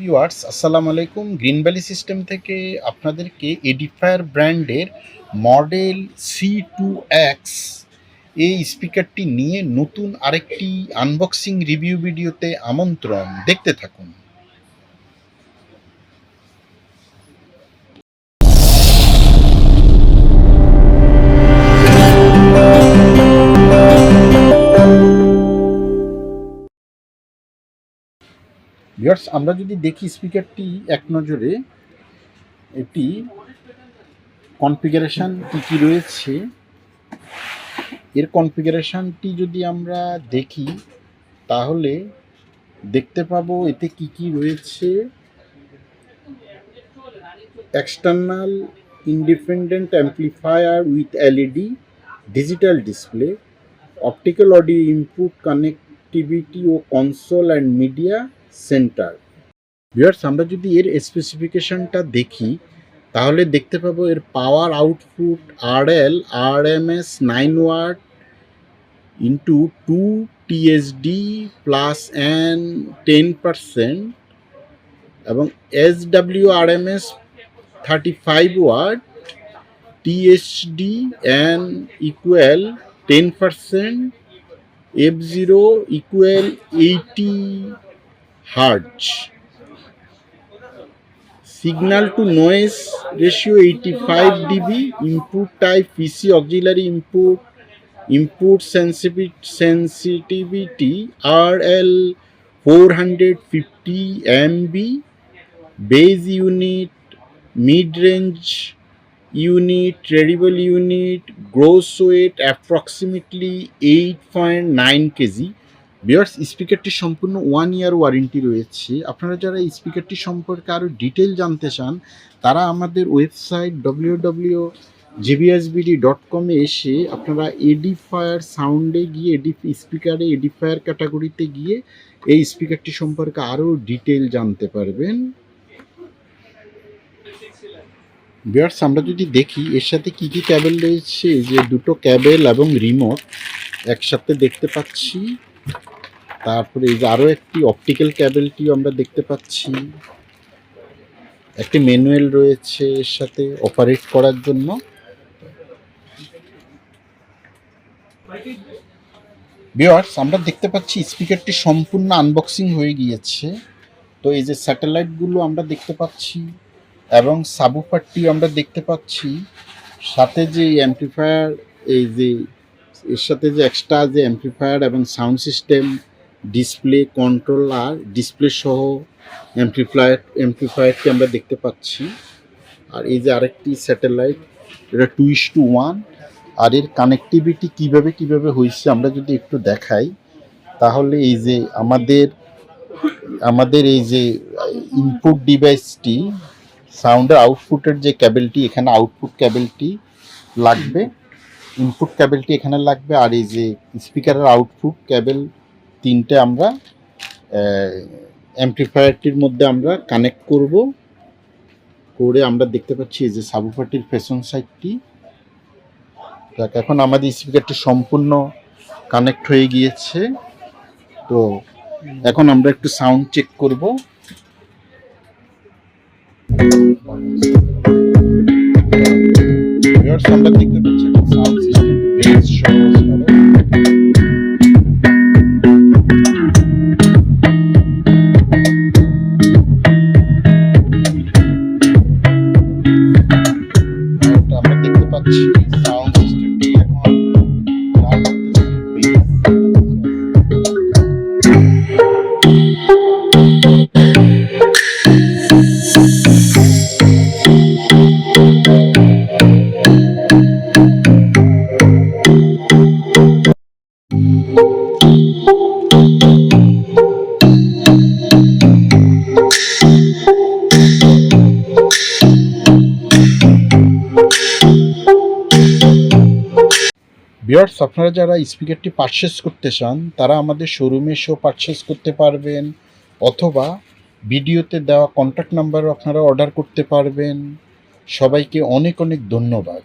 Viewers, আসসালামু আলাইকুম। Green valley system থেকে আপনাদেরকে এডিফায়ার ব্র্যান্ডের মডেল সি টু এক্স এই স্পিকারটি নিয়ে নতুন আরেকটি আনবক্সিং রিভিউ ভিডিওতে আমন্ত্রণ। দেখতে থাকুন। ভিউয়ার্স আমরা যদি দেখি স্পিকারটি এক নজরে, এটি কনফিগারেশান কী কী রয়েছে? এর কনফিগারেশানটি যদি আমরা দেখি, তাহলে দেখতে পাবো এতে কি কি রয়েছে। External independent amplifier with LED digital display optical audio input connectivity O console and media centre. Viewers, আমরা যদি এর স্পেসিফিকেশনটা দেখি, তাহলে দেখতে পাবো এর পাওয়ার আউটপুট আর L R M S nine watt into two TSD plus N ten percent এবং S W R M S thirty five watt TSD N equal ten percent F zero equal eighty hertz signal to noise ratio 85 dB input type pc auxiliary input input sensitivity sensitivity rl 450 mb base unit mid range unit variable unit gross weight approximately 8.9 kg bears স্পিকারটি সম্পূর্ণ one year warranty রয়েছে। আপনারা যারা স্পিকারটি সম্পর্কে আরও detail জানতে চান, তারা আমাদের ওয়েবসাইট ডব্লিউ ডব্লিউ ডট কমে এসে আপনারা এডিফায়ার সাউন্ডে গিয়ে এডি স্পিকারে এডিফায়ার ক্যাটাগরিতে গিয়ে এই স্পিকারটি সম্পর্কে আরও ডিটেল জানতে পারবেন। বিয়ার্স আমরা যদি দেখি, এর সাথে কি কি ক্যাবেল রয়েছে? যে দুটো ক্যাবেল এবং রিমোট একসাথে দেখতে পাচ্ছি। তারপরে এই যে আরও একটি অপটিক্যাল ক্যাবেলটিও আমরা দেখতে পাচ্ছি। একটি ম্যানুয়াল রয়েছে এর সাথে অপারেট করার জন্য। ভিওয়ার্স আমরা দেখতে পাচ্ছি স্পিকারটি সম্পূর্ণ আনবক্সিং হয়ে গিয়েছে। তো এই যে স্যাটেলাইটগুলো আমরা দেখতে পাচ্ছি এবং সাবুফারটি আমরা দেখতে পাচ্ছি। সাথে যে অ্যাম্পলিফায়ার এই যে, এর সাথে যে এক্সট্রা যে অ্যাম্পলিফায়ার এবং সাউন্ড সিস্টেম ডিসপ্লে কন্ট্রোল আর ডিসপ্লে সহ অ্যাম্পলিফায়ার অ্যাম্পলিফায়ারটি আমরা দেখতে পাচ্ছি। আর এই যে আরেকটি স্যাটেলাইট এটা টু ইস টু ওয়ান আর এর কানেক্টিভিটি কীভাবে কীভাবে হয়েছে আমরা যদি একটু দেখাই, তাহলে এই যে আমাদের আমাদের এই যে ইনপুট ডিভাইসটি সাউন্ডের আউটপুটের যে ক্যাবেলটি এখানে আউটপুট ক্যাবেলটি লাগবে। ইনপুট ক্যাবেলটি এখানে লাগবে। আর এই যে স্পিকারের আউটপুট ক্যাবেল তিনটে আমরা অ্যাম্পলিফায়ারটির মধ্যে আমরা কানেক্ট করব। করে আমরা দেখতে পাচ্ছি যে সাবুফারটির ফেশন সাইডটি দেখ, এখন আমাদের স্পিকারটি সম্পূর্ণ কানেক্ট হয়ে গিয়েছে। তো এখন আমরা একটু সাউন্ড চেক করব। আমরা দেখতে পাচ্ছি সাউন্ড সিস্টেম বিয়ার্স আপনারা যারা স্পিকারটি পারচেস করতে চান, তারা আমাদের শোরুমে শো পারচেস করতে পারবেন, অথবা ভিডিওতে দেওয়া কন্ট্যাক্ট নাম্বারও আপনারা অর্ডার করতে পারবেন। সবাইকে অনেক অনেক ধন্যবাদ।